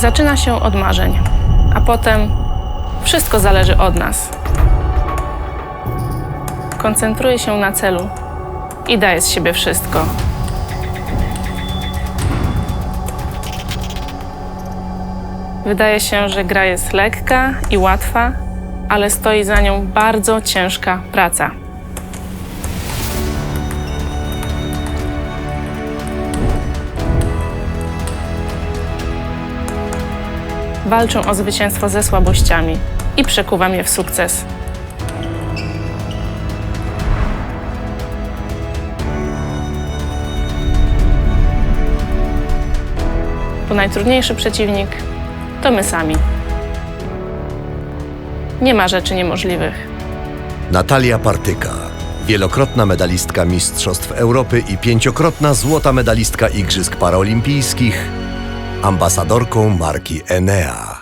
Zaczyna się od marzeń, a potem wszystko zależy od nas. Koncentruję się na celu i daję z siebie wszystko. Wydaje się, że gra jest lekka i łatwa, ale stoi za nią bardzo ciężka praca. Walczę o zwycięstwo ze słabościami i przekuwam je w sukces. Bo najtrudniejszy przeciwnik to my sami. Nie ma rzeczy niemożliwych. Natalia Partyka, wielokrotna medalistka Mistrzostw Europy i pięciokrotna złota medalistka Igrzysk Paraolimpijskich, ambasadorką marki Enea.